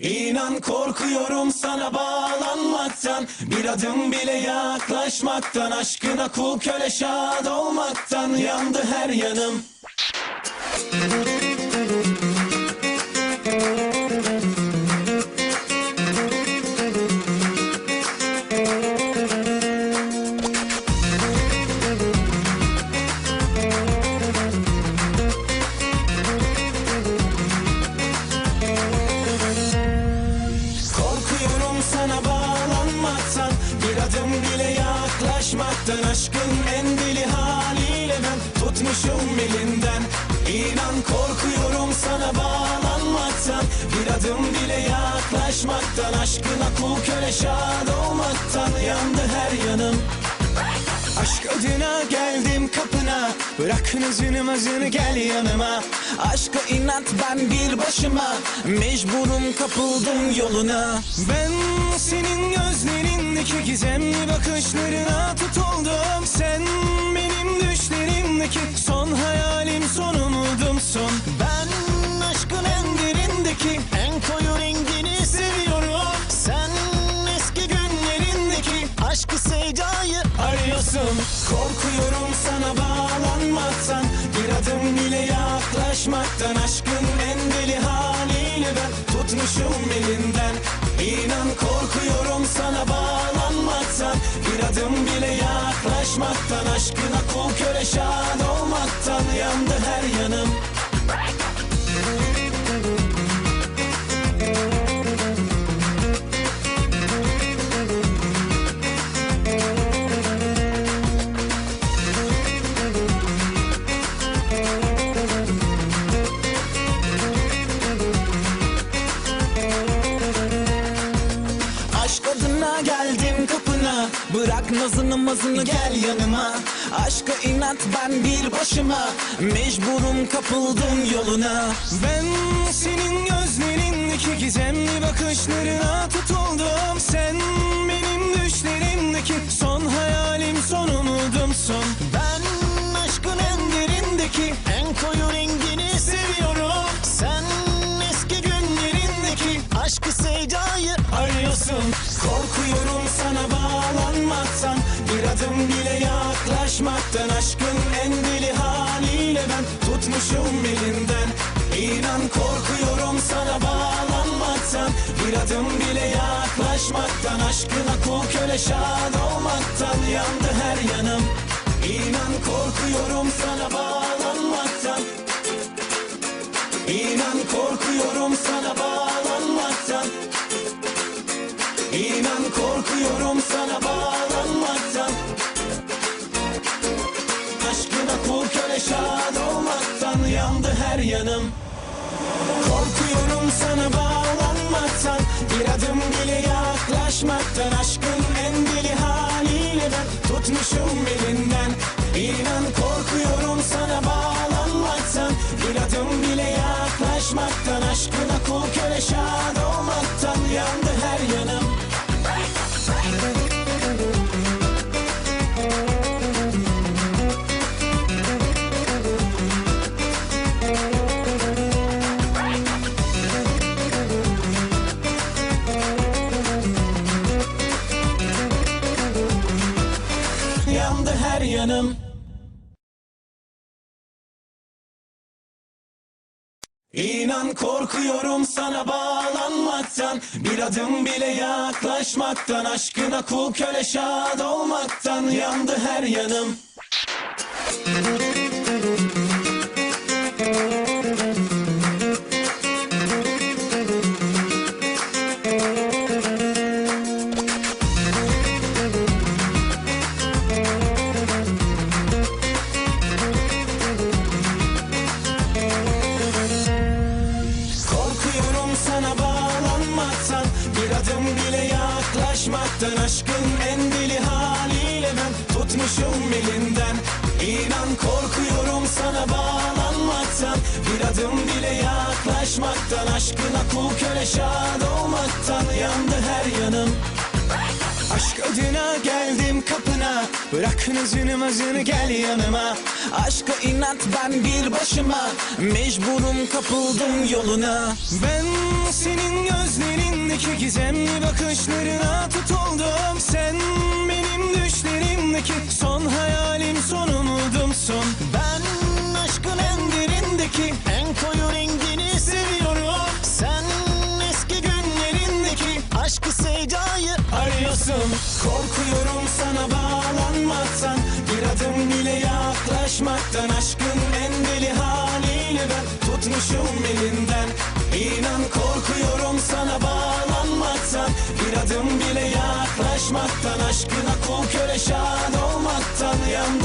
İnan korkuyorum sana bağlanmaktan Bir adım bile yaklaşmaktan Aşkına kul köle şad olmaktan Yandı her yanım adım bile yaklaşmaktan Aşkın en deli haliyle ben tutmuşum elinden. İnan korkuyorum sana bağlanmaktan. Bir adım bile yaklaşmaktan Aşkına kul köle şad olmaktan. Yandı her yanım. Aşk adına geldim kapına. Bırak nazını mazını gel yanıma. Aşka inat ben bir başıma. Mecburum kapıldım yoluna. Ben senin gözlerindeki gizemli bakışlarına tutuldum. Sen benim düşlerimdeki son hayalim son umudum son. Ben aşkın en derindeki en koyu rengini seviyorum. Sen eski günlerindeki aşkı sevdayı arıyorsun. Korkuyorum sana bağlanmaktan Bir adım bile yaklaşmaktan. Aşkın tutmuşum elinden. İnan korkuyorum sana bağlanmaktan. Bir adım bile yaklaşmaktan. Aşkına kul köle şad olmaktan. Yandı her yanım Bırak nazını mazını. Gel yanıma. Aşka inat ben bir başıma. Mecburum kapıldım yoluna. Ben senin gözlerindeki gizemli bakışlarına tutuldum. Sen arıyorsun Korkuyorum sana bağlanmaktan. Bir adım bile yaklaşmaktan Aşkın en deli haliyle ben tutmuşum elinden. İnan korkuyorum sana bağlanmaktan. Bir adım bile yaklaşmaktan Aşkına kul köle şad olmaktan. Yandı her yanım. İnan korkuyorum sana bağlanmaktan. İnan korkuyorum sana her yanım Korkuyorum sana bağlanmaktan. Bir adım bile yaklaşmaktan. Aşkın en deli haliyle ben tutmuşum elinden. İnan korkuyorum sana bağlanmaktan. Bir adım bile yaklaşmaktan. Aşkına kul köle şad yanım. İnan korkuyorum sana bağlanmaktan. Bir adım bile yaklaşmaktan. Aşkına kul köle şad olmaktan. Yandı her yanım yaklaşmaktan Aşkın en deli haliyle ben tutmuşum elinden. İnan korkuyorum sana bağlanmaktan. Bir adım bile yaklaşmaktan. Aşkına kul köle şad olmaktan. Yandı her yanım Aşk adına geldim kapına. Bırak nazını mazını gel yanıma. Aşka inat ben bir başıma. Mecburum kapıldım yoluna. Ben senin gözlerin Gözlerindeki gizemli bakışlarına tutuldum. Sen benim düşlerimdeki son hayalim son umudumsun. Ben aşkın en derindeki en koyu rengini seviyorum arıyorsun Korkuyorum sana bağlanmaktan. Bir adım bile yaklaşmaktan Aşkın en deli haliyle ben tutmuşum elinden. İnan korkuyorum sana bağlanmaktan. Bir adım bile yaklaşmaktan Aşkına kul köle şad olmaktan. Yandım